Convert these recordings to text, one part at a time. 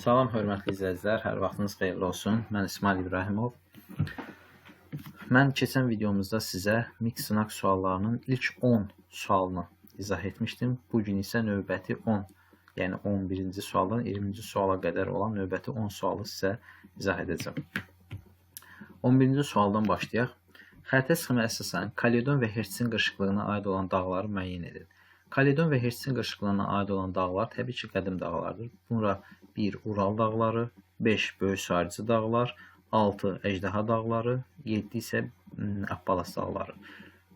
Salam hörmətli izləyicilər, hər vaxtınız xeyirli olsun. Mən İsmail İbrahimov. Mən keçən videomuzda sizə mix sınaq suallarının ilk 10 sualını izah etmişdim. Bu gün isə növbəti 10, yəni 11-ci sualdan 20-ci suala qədər olan növbəti 10 sualı sizə izah edəcəm. 11-ci sualdan başlayaq. Xəritə sxemə əsasən Kaledon və Hertsin qırışıqlığına aid olan dağları müəyyən edin. Kaledon və Hertsin qırışıqlığına aid olan dağlar təbii ki, qədim dağlardır. Bura 1 Ural dağları, 5 Böyük Sarıcı dağlar, 6 Əjdaha dağları, 7 isə m, Appalas dağları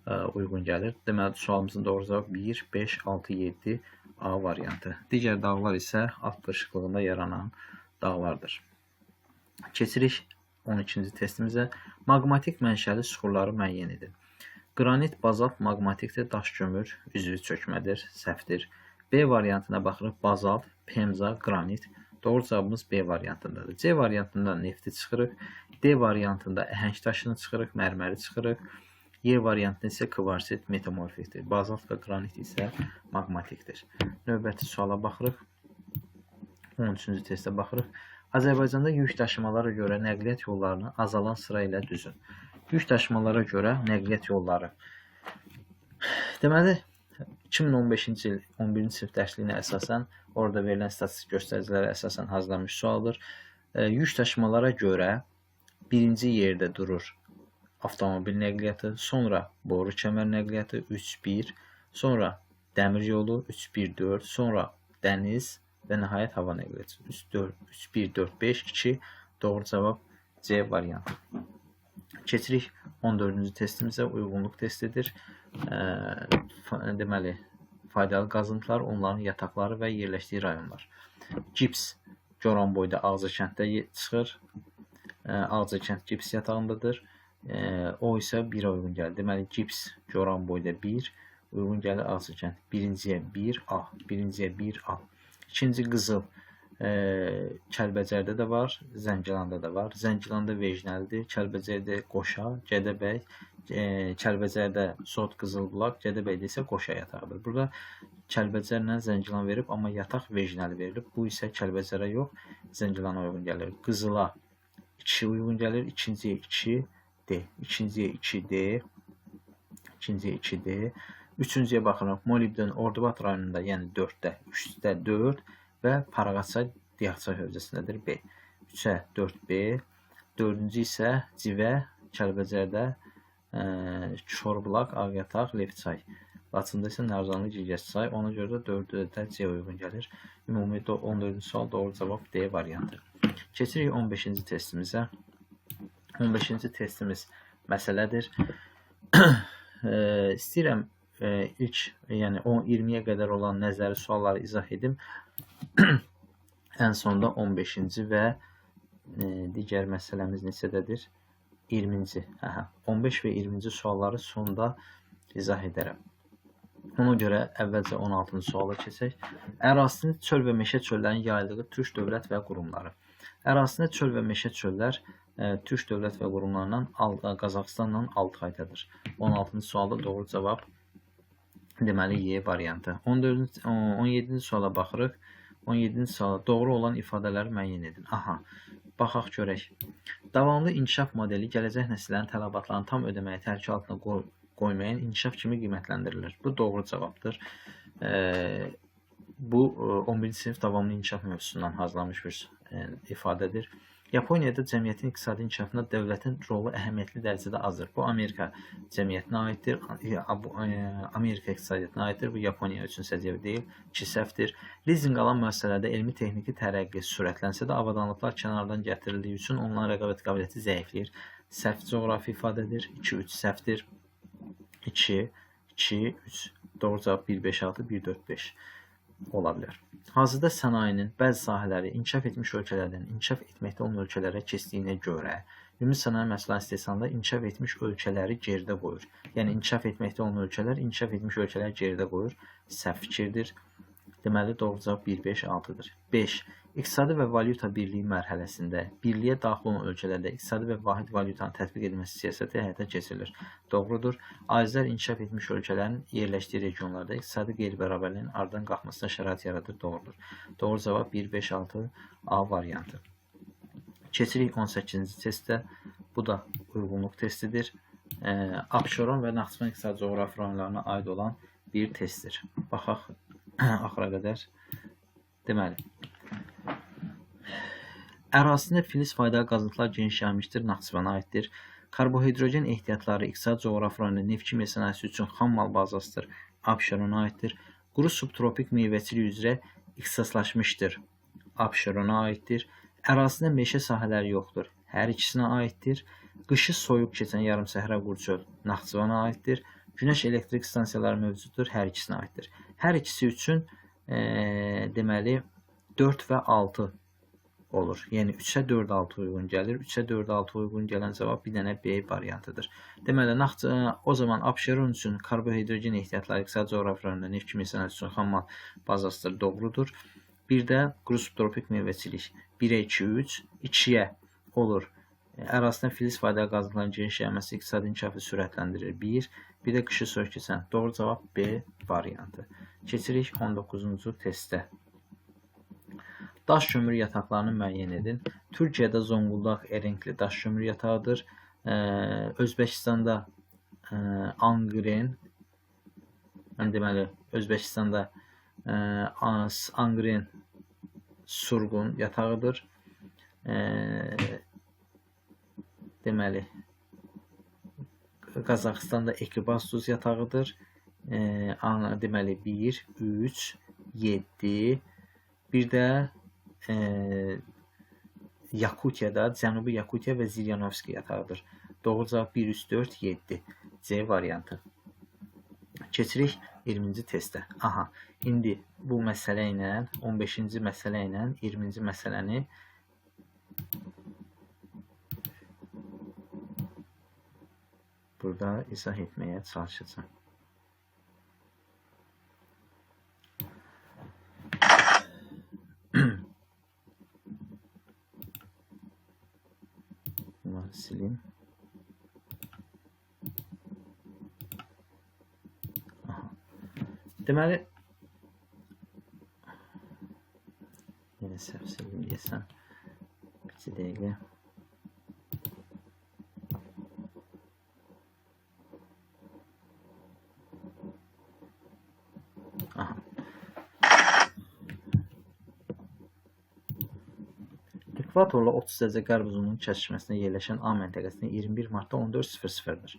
ə, uyğun gəlir. Deməli, sualımızın doğru cavabı 1, 5, 6, 7 A variantı. Digər dağlar isə alt qırışıqlığında yaranan dağlardır. Keçirik 12-ci testimizə. Maqmatik mənşəli suxurları müəyyən edin. Qranit bazalt maqmatikdir, daş kömür, üzvü çökmədir, səhvdir. B variantına baxırıq. Bazalt, pemza, qranit. Doğru cavabımız B variantındadır. C variantında nefti çıxırıq. D variantında əhəng daşını çıxırıq, mərməri çıxırıq. Y variantında isə kvarsit metamorfikdir. Bazalt və qranit isə maqmatikdir. Növbəti suala baxırıq. 13-cü testə baxırıq. Azərbaycanda yük daşımalara görə nəqliyyat yollarını azalan sıra ilə düzün. Yük daşımalara görə nəqliyyat yolları. Deməli, 2015-ci il 11-ci sinif dərsliyinə əsasən orada verilən statistik göstəricilərə əsasən hazırlanmış sualdır. E, yük daşımalara görə birinci yerdə durur avtomobil nəqliyyatı, sonra boru kəmər nəqliyyatı 3-1, sonra dəmir yolu 3-1-4, sonra dəniz və nəhayət hava nəqliyyatı 3-1-4-5-2 doğru cavab C variantı. Keçirik 14-cü testimizə uyğunluq testidir. Fa- deməli, faydalı qazıntılar, onların yataqları və yerləşdiyi rayonlar. Gips Goranboyda Ağca kənddə çıxır. Ağca kənd gips yatağındadır. O isə 1-ə uyğun gəlir. Deməli, gips Goranboyda 1 uyğun gəlir Ağca kənd. Birinciyə 1A, birinciyə 1A. İkinci qızıl e, Kəlbəcərdə də var, Zəngilanda da var. Zəngilanda Vejnəldir, Kəlbəcərdə Qoşa, Gədəbəy, e, Kəlbəcərdə Sot Qızılbulaq, Gədəbəydə isə Qoşa yatağıdır. Burada Kəlbəcərlə Zəngilan verib, amma yataq Vejnəli verilib. Bu isə Kəlbəcərə yox, Zəngilana uyğun gəlir. Qızıla 2 uyğun gəlir, ikinciyə 2D, ikinciyə 2D, ikinciyə 2D. Üçüncüyə baxırıq. Molibden Ordubad rayonunda, yəni 4-də, 3-də 4 və Paraqaçay Diaqçay hövzəsindədir B. 3-ə 4B. Dördüncü isə Civə, Kəlbəcərdə, ə, Çorbulaq, Ağyataq, Levçay. Laçında isə Nərzanlı, Gilgəsçay. Ona görə də 4-də də C uyğun gəlir. Ümumi do- 14-cü sual doğru cavab D variantı. Keçirik 15-ci testimizə. 15-ci testimiz məsələdir. Eee, istəyirəm eee, ilk, yəni 10-20-yə qədər olan nəzəri sualları izah edim. Ən sonda 15-ci və eee, digər məsələmiz neçədədir? 20-ci. Hə, 15 və 20-ci sualları sonda izah edərəm. Ona görə əvvəlcə 16-cı suala keçək. Ərazisində çöl və meşə çöllərin yayıldığı türk dövlət və qurumları. Ərazisində çöl və meşə çöllər e, türk dövlət və qurumlarından Al- Qazaxıstanla Altaydadır. 16-cı sualda doğru cavab deməli Y variantı. 14-cü 17-ci suala baxırıq. 17-ci suala doğru olan ifadələri müəyyən edin. Aha. Baxaq görək. Davamlı inkişaf modeli gələcək nəsillərin tələbatlarını tam ödəməyə tərki altına qoy qoymayan inkişaf kimi qiymətləndirilir. Bu doğru cavabdır. Ee, bu e, 11-ci sinif davamlı inkişaf mövzusundan hazırlanmış bir e, ifadədir. Yaponiyada cəmiyyətin iqtisadi inkişafında dövlətin rolu əhəmiyyətli dərəcədə azdır. Bu Amerika cəmiyyətinə aiddir. Bu, e, Amerika iqtisadiyyatına aiddir. Bu Yaponiya üçün səciyyəvi deyil, ki səhvdir. Lizinq alan müəssisələrdə elmi texniki tərəqqi sürətlənsə də avadanlıqlar kənardan gətirildiyi üçün onların rəqabət qabiliyyəti zəifləyir. Səhv coğrafi ifadədir. 2-3 səhvdir. 2, 2, 3. Doğru cavab 1, 5, 6, 1, 4, 5 ola bilər. Hazırda sənayenin bəzi sahələri inkişaf etmiş ölkələrdən inkişaf etməkdə olan ölkələrə keçdiyinə görə ümumi sənaye məhsullarının istehsalında inkişaf etmiş ölkələri geridə qoyur. Yəni inkişaf etməkdə olan ölkələr inkişaf etmiş ölkələri geridə qoyur. Səhv fikirdir. Deməli doğru cavab 1 5 6-dır. 5. İqtisadi və valyuta birliyi mərhələsində birliyə daxil olan ölkələrdə iqtisadi və vahid valyutanın tətbiq edilməsi siyasəti həyata keçirilir. Doğrudur. Azər inkişaf etmiş ölkələrin yerləşdiyi regionlarda iqtisadi qeyri-bərabərliyin aradan qalxmasına şərait yaradır. Doğrudur. Doğru cavab 1 5 6 A variantı. Keçirik 18-ci testə. Bu da uyğunluq testidir. Abşeron və Naxçıvan iqtisadi coğrafi rayonlarına aid olan bir testdir. Baxaq axıra qədər. Deməli, ərazisində filiz faydalı qazıntılar geniş yayılmışdır, Naxçıvana aiddir. Karbohidrogen ehtiyatları iqtisadi coğrafi rayonunda neft kimya sənayesi üçün xam mal bazasıdır, Abşerona aiddir. Quru subtropik meyvəçilik üzrə ixtisaslaşmışdır, Abşerona aiddir. Ərazisində meşə sahələri yoxdur, hər ikisinə aiddir. Qışı soyuq keçən yarımsəhra qurçöl Naxçıvana aiddir. Günəş elektrik stansiyaları mövcuddur, hər ikisinə aiddir. Hər ikisi üçün e, deməli 4 və 6 olur. Yəni 3-ə 4 6 uyğun gəlir. 3-ə 4 6 uyğun gələn cavab bir dənə B variantıdır. Deməli o zaman Abşeron üçün karbohidrogen ehtiyatları iqtisadi coğrafi rayonunda neft kimi sənəd üçün xam mal bazasıdır, doğrudur. Bir də quru subtropik meyvəçilik 1-ə 2 3 2-yə olur. Ərazisində filiz faydalı qazıntıların geniş yayılması iqtisadi inkişafı sürətləndirir. 1. Bir də qışı soyuq keçən. Doğru cavab B variantı. Keçirik 19-cu testə. Daş kömür yataqlarını müəyyən edin. Türkiyədə Zonguldak Erenkli daş kömür yatağıdır. Ee, Özbəkistanda e, Angren deməli Özbəkistanda e, Angren Surgun yatağıdır. E, deməli Qazaxıstanda Ekibastus yatağıdır. E, deməli 1, 3, 7, bir də e, Yakutiyada, Cənubi Yakutiya və Ziryanovski yatağıdır. Doğru cavab 1, 3, 4, 7. C variantı. Keçirik 20-ci testə. Aha, indi bu məsələ ilə 15-ci məsələ ilə 20-ci məsələni burada izah etməyə çalışacağam. Bunları sileyim. Aha. Deməli yenə səhv sildim desəm. Bir dəqiqə. Ekvatorla 30 dərəcə qərb uzunluğunun kəsişməsində yerləşən A məntəqəsində 21 martda 14:00-dir.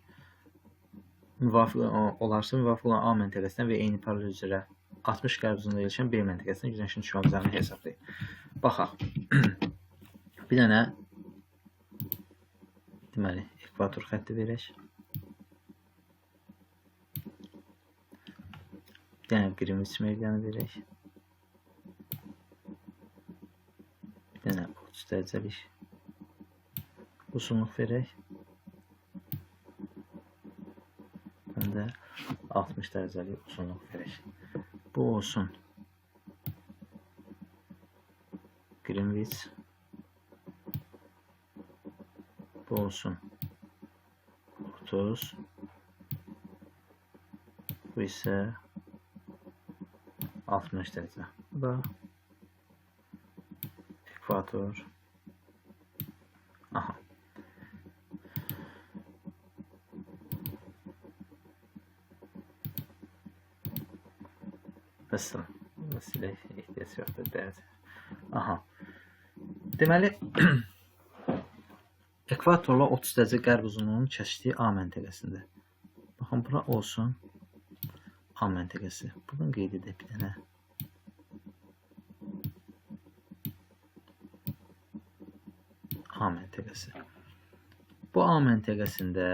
Müvafiq olarsa müvafiq olan A məntəqəsindən və eyni paralel üzrə 60 qərb uzunluğunda yerləşən B məntəqəsində günəşin düşmə üzərini hesablayın. Baxaq. Bir dənə deməli ekvator xətti verək. Bir dənə Greenwich meridianı verək. Bir dənə 30 dərəcəlik uzunluq verək. Həm də 60 dərəcəlik uzunluq verək. Bu olsun. Greenwich. Bu olsun. 30. Bu isə 60 dərəcə. Bu da ekvator. Aha. Mesela məsələ ehtiyac yoxdur dərəcə. Aha. Deməli ekvatorla 30 dərəcə qərb uzunluğunun kəsdiyi A məntəqəsində. Baxın bura olsun A məntəqəsi. Buradan qeyd edək bir dənə. A məntəqəsi. Bu A məntəqəsində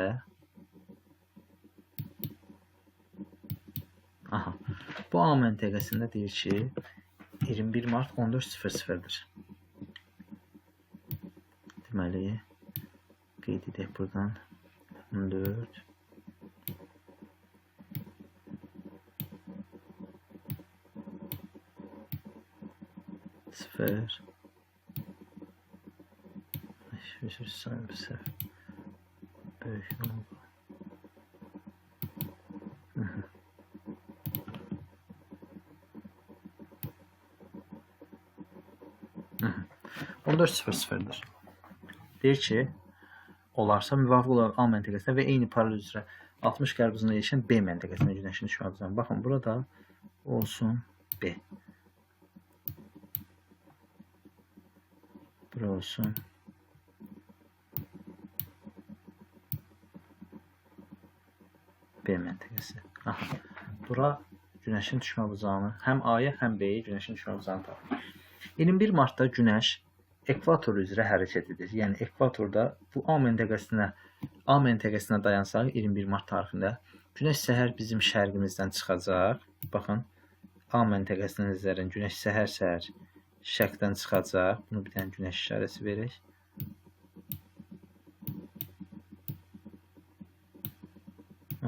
Aha. Bu A məntəqəsində deyir ki 21 mart 14:00-dir. Deməli qeyd edək buradan 14 14 0 Üzr istəyirəm, bir 14.00'dir. Deyir ki, olarsa müvafiq olaraq A məntəqəsinə və eyni paralel üzrə 60 qərb uzunluğunda yerləşən B məntəqəsinə günəşin düşmə uzanı. Baxın, burada olsun B. Bura olsun B məntəqəsi. Aha. Bura günəşin düşmə buzağını həm A-ya, həm B-yə günəşin düşmə buzağını tapır. 21 martda günəş ekvator üzrə hərəkət edir. Yəni ekvatorda bu A məntəqəsinə A məntəqəsinə dayansaq 21 mart tarixində günəş səhər bizim şərqimizdən çıxacaq. Baxın A məntəqəsinə nəzərən günəş səhər-səhər şərqdən çıxacaq. Bunu bir dənə günəş işarəsi verək.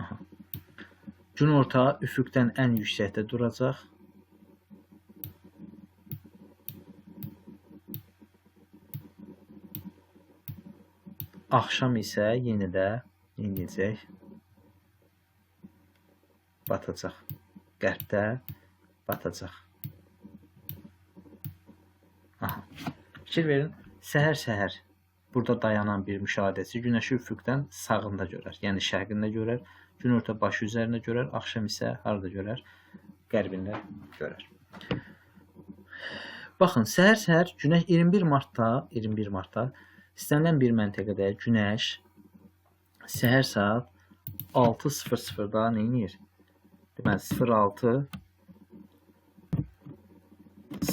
Aha. Günorta üfüqdən ən yüksəkdə duracaq. Axşam isə yenə də neyləyəcək? Batacaq. Qərbdə batacaq. Aha. Fikir verin, səhər-səhər burada dayanan bir müşahidəçi günəşi üfüqdən sağında görər, yəni şərqində görər, günorta başı üzərində görər, axşam isə harda görər? Qərbində görər. Baxın, səhər-səhər günəş 21 martda, 21 martda istənilən bir məntəqədə günəş səhər saat 6:00-da nə edir? Deməli 06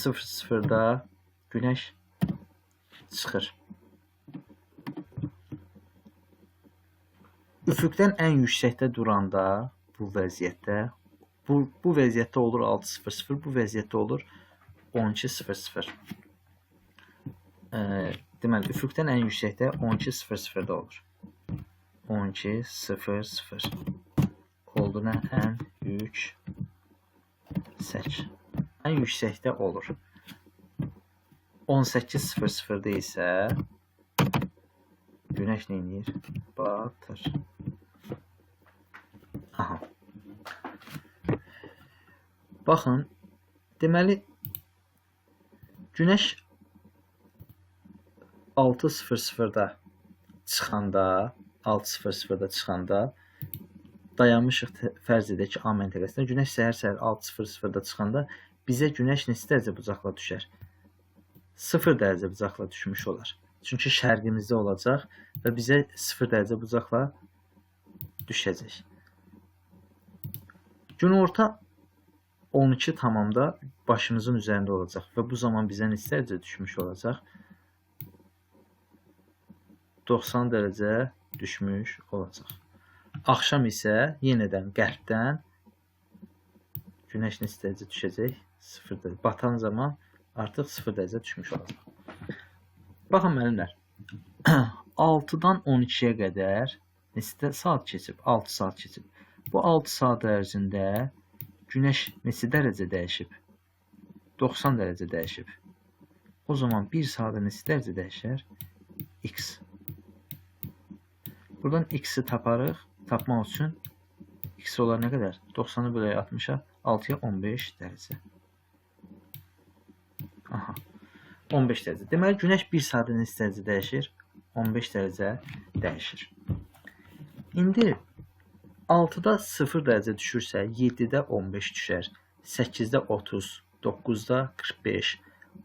00-da günəş çıxır. Üfüqdən ən yüksəkdə duranda bu vəziyyətdə bu bu vəziyyətdə olur 6:00, bu vəziyyətdə olur 12:00. Eee deməli üfüqdən ən yüksəkdə 12:00-da olur. 12:00 oldu nə ən yüksək. Ən yüksəkdə olur. 18:00-da isə günəş nə edir? Batır. Aha. Baxın, deməli günəş 6:00-da çıxanda, 6:00-da çıxanda dayanmışıq fərz edək ki, A məntəqəsində günəş səhər-səhər 6:00-da çıxanda bizə günəş neçə dərəcə bucaqla düşər? 0 dərəcə bucaqla düşmüş olar. Çünki şərqimizdə olacaq və bizə 0 dərəcə bucaqla düşəcək. Günorta 12 tamamda başımızın üzərində olacaq və bu zaman bizə neçə dərəcə düşmüş olacaq? 90 dərəcə düşmüş olacaq. Axşam isə yenidən qərbdən günəş neçə dərəcə düşəcək? 0 dərəcə. Batan zaman artıq 0 dərəcə düşmüş olacaq. Baxın müəllimlər. 6-dan 12-yə qədər neçə saat keçib? 6 saat keçib. Bu 6 saat ərzində günəş neçə dərəcə dəyişib? 90 dərəcə dəyişib. O zaman 1 saatda neçə dərəcə dəyişər? X. Buradan x-i taparıq. Tapmaq üçün x olar nə qədər? 90-ı bölək 60-a 6-ya 15 dərəcə. Aha. 15 dərəcə. Deməli günəş 1 saatda neçə dərəcə dəyişir? 15 dərəcə dəyişir. İndi 6-da 0 dərəcə düşürsə, 7-də 15 düşər, 8-də 30, 9-da 45,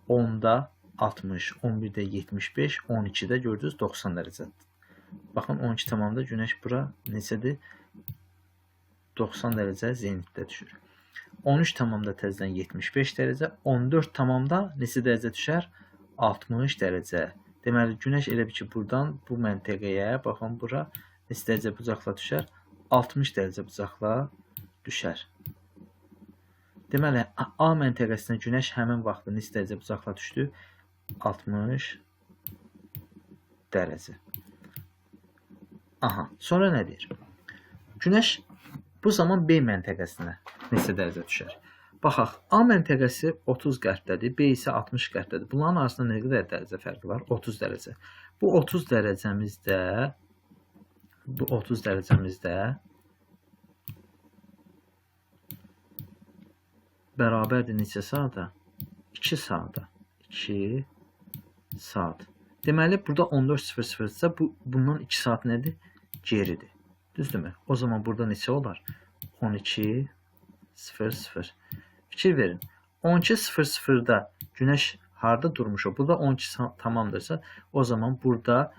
10-da 60, 11-də 75, 12-də gördünüz 90 dərəcədir. Baxın 12 tamamda günəş bura neçədir? 90 dərəcə zenitdə düşür. 13 tamamda təzədən 75 dərəcə, 14 tamamda neçə dərəcə düşər? 60 dərəcə. Deməli günəş elə bir ki burdan bu məntəqəyə, baxın bura neçə dərəcə bucaqla düşər? 60 dərəcə bucaqla düşər. Deməli A məntəqəsinə günəş həmin vaxtda neçə dərəcə bucaqla düşdü? 60 dərəcə. Aha. Sonra nə deyir? Günəş bu zaman B məntəqəsinə neçə dərəcə düşər? Baxaq, A məntəqəsi 30 qərbdədir, B isə 60 qərbdədir. Bunların arasında nə qədər dərəcə fərqi var? 30 dərəcə. Bu 30 dərəcəmizdə bu 30 dərəcəmizdə bərabərdir neçə saata? 2 saata. 2 saat. Deməli, burada 14.00-dırsa, bu, bundan 2 saat nədir? Geridir. Düzdürmü? O zaman burada neçə olar? 12.00. Fikir verin. 12.00-da Günəş harda durmuş o? Burada 12 saat tamamdırsa, o zaman burada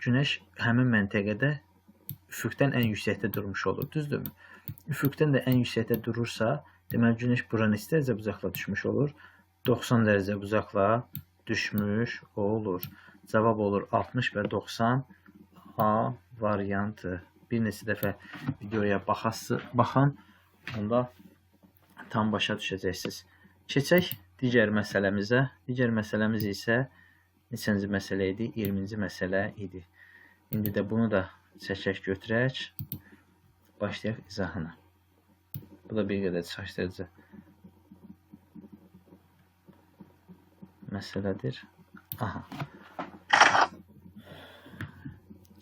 Günəş həmin məntəqədə üfüqdən ən yüksəkdə durmuş olur. Düzdürmü? Üfüqdən də ən yüksəkdə durursa, deməli Günəş bura neçə dərəcə uzaqla düşmüş olur? 90 dərəcə uzaqla düşmüş olur. Cavab olur 60 və 90 A variantı. Bir neçə dəfə videoya baxası, baxın, onda tam başa düşəcəksiniz. Keçək digər məsələmizə. Digər məsələmiz isə neçənci məsələ idi? 20-ci məsələ idi. İndi də bunu da çəkək götürək. Başlayaq izahına. Bu da bir qədər çaşdırıcı məsələdir. Aha.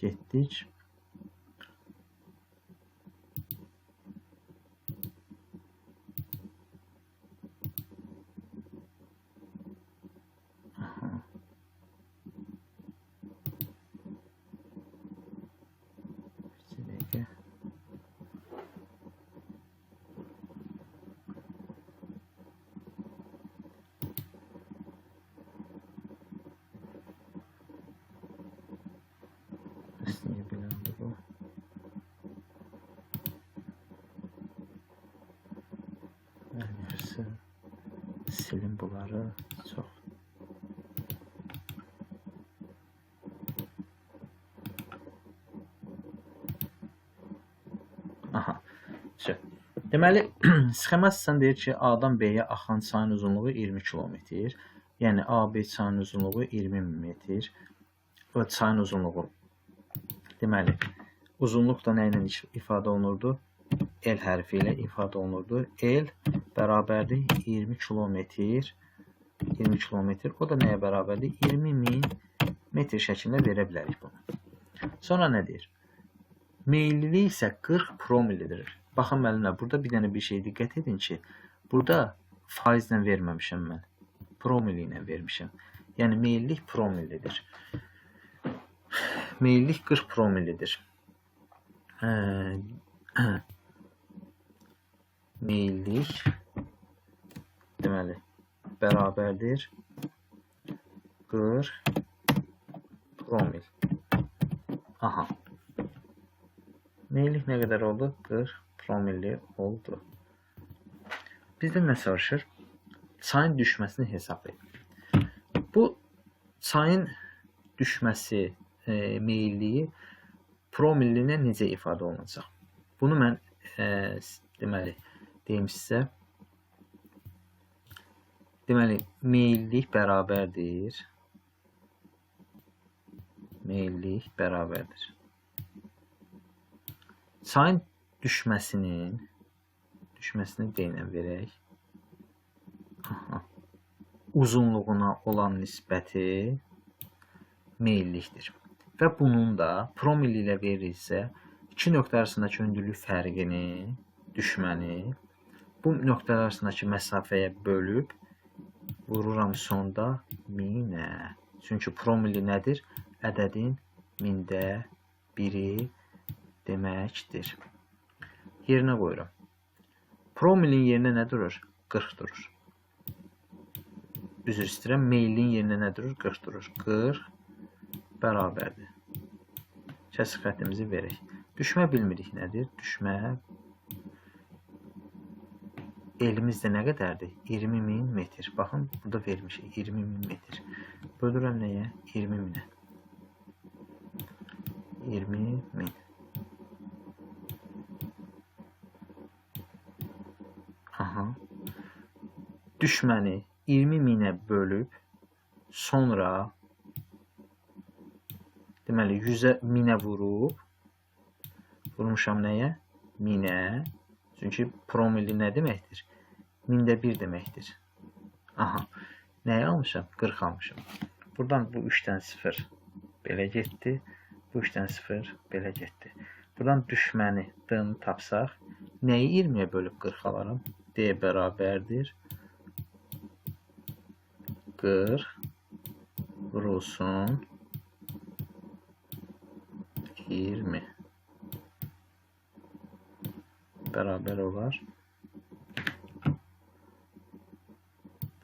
Getdik. Yaxşısı silin bunları çox. Aha. Şey. Deməli, sxema sizdən deyir ki, A-dan B-yə axan çayın uzunluğu 20 kilometr. Yəni AB çayın uzunluğu 20 metr. Və çayın uzunluğu Deməli, uzunluq da nə ilə ifadə olunurdu? L hərfi ilə ifadə olunurdu. L bərabərdir 20 kilometr. 20 kilometr. O da nəyə bərabərdir? 20 min metr şəklində verə bilərik bunu. Sonra nə deyir? Meyillilik isə 40 promillidir. Baxın müəllimlər, burada bir dənə bir şey diqqət edin ki, burada faizlə verməmişəm mən. Promilli ilə vermişəm. Yəni meyillik promillidir. Meyillik 40 promillidir. Hə, meyillik deməli bərabərdir 40 promil. Aha. Meyillik nə qədər oldu? 40 promilli oldu. Bizdən nə soruşur? Çayın düşməsini hesablayın. Bu çayın düşməsi e, meyilliyi promillinə necə ifadə olunacaq? Bunu mən e, deməli deyim sizə. Deməli meyillik bərabərdir. Meyillik bərabərdir. Çayın düşməsinin düşməsini D ilə verək. Uzunluğuna olan nisbəti meyillikdir. Və bunun da promil ilə verilsə, iki nöqtə arasındakı hündürlük fərqini, düşməni bu nöqtələr arasındakı məsafəyə bölüb vururam sonda minə. Çünki promili nədir? Ədədin mində biri deməkdir. Yerinə qoyuram. Promilin yerinə nə durur? 40 durur. Üzr istəyirəm. Meylin yerinə nə durur? 40 durur. 40 bərabərdir. Kəsik xəttimizi verək. Düşmə bilmirik nədir? Düşmə elimizdə nə qədərdir? 20 min metr. Baxın, burada vermişik 20 min metr. Bölürəm nəyə? 20 minə. 20 min. Aha. Düşməni 20 minə bölüb sonra deməli 100-ə minə vurub vurmuşam nəyə? Minə. Çünki promilli nə deməkdir? mində 1 deməkdir. Aha. Nəyi almışam? 40 almışam. Buradan bu 3-dən 0 belə getdi. Bu 3-dən 0 belə getdi. Buradan düşməni d-ni tapsaq, nəyi 20-yə bölüb 40 alaram? D bərabərdir 40 vurulsun 20 beraber olar.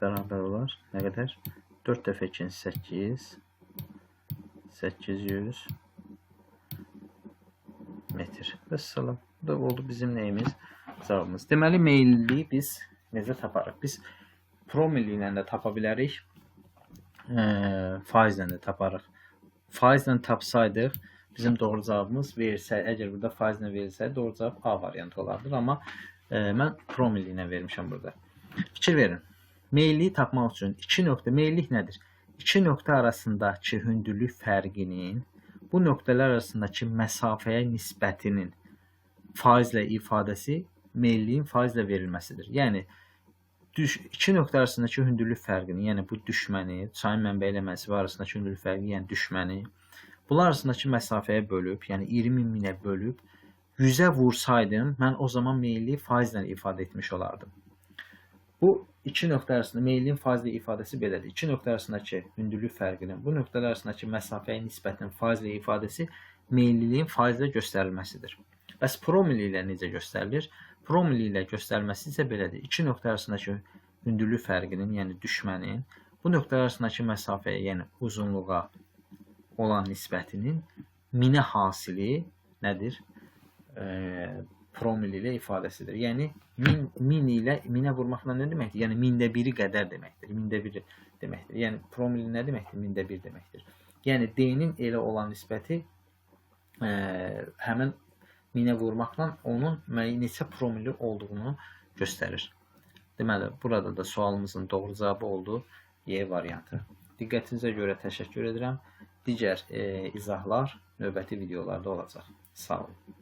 Beraber olar. Ne kadar? 4 dəfə 2 8 800 metr. Vəssalam. Bu da oldu bizim neyimiz? Cavabımız. Deməli meyilliyi biz necə taparıq? Biz promilli ilə də tapa bilərik. E, faizlə də taparıq. Faizlə tapsaydıq bizim doğru cavabımız verilsə, əgər burada faizlə verilsəydi doğru cavab A variantı olardı. Amma e, mən promilli ilə vermişəm burada. Fikir verin. Meyilliyi tapmaq üçün iki nöqtə meyillik nədir? İki nöqtə arasındakı hündürlük fərqinin bu nöqtələr arasındakı məsafəyə nisbətinin faizlə ifadəsi meyilliyin faizlə verilməsidir. Yəni düş, iki nöqtə arasındakı hündürlük fərqini, yəni bu düşməni, çayın mənbəyi ilə mənsibi arasındakı hündürlük fərqi, yəni düşməni bunlar arasındakı məsafəyə bölüb, yəni 20 minə bölüb 100-ə vursaydım, mən o zaman meyilliyi faizlə ifadə etmiş olardım. Bu iki nöqtə arasında meyilin faizlə ifadəsi belədir. İki nöqtə arasındakı hündürlük fərqinin, bu nöqtələr arasındakı məsafəyə nisbətən faizlə ifadəsi meyilliliyin faizlə göstərilməsidir. Bəs promilli ilə necə göstərilir? Promilli ilə göstərilməsi isə belədir. İki nöqtə arasındakı hündürlük fərqinin, yəni düşmənin bu nöqtələr arasındakı məsafəyə, yəni uzunluğa olan nisbətinin minə hasili nədir? Eee promil ilə ifadəsidir. Yəni min, min ilə minə vurmaqla nə deməkdir? Yəni mində biri qədər deməkdir. Mində biri deməkdir. Yəni promil nə deməkdir? Mində bir deməkdir. Yəni D-nin elə olan nisbəti ə, həmin minə vurmaqla onun müəyyən neçə promili olduğunu göstərir. Deməli, burada da sualımızın doğru cavabı oldu Y variantı. Diqqətinizə görə təşəkkür edirəm. Digər e, izahlar növbəti videolarda olacaq. Sağ olun.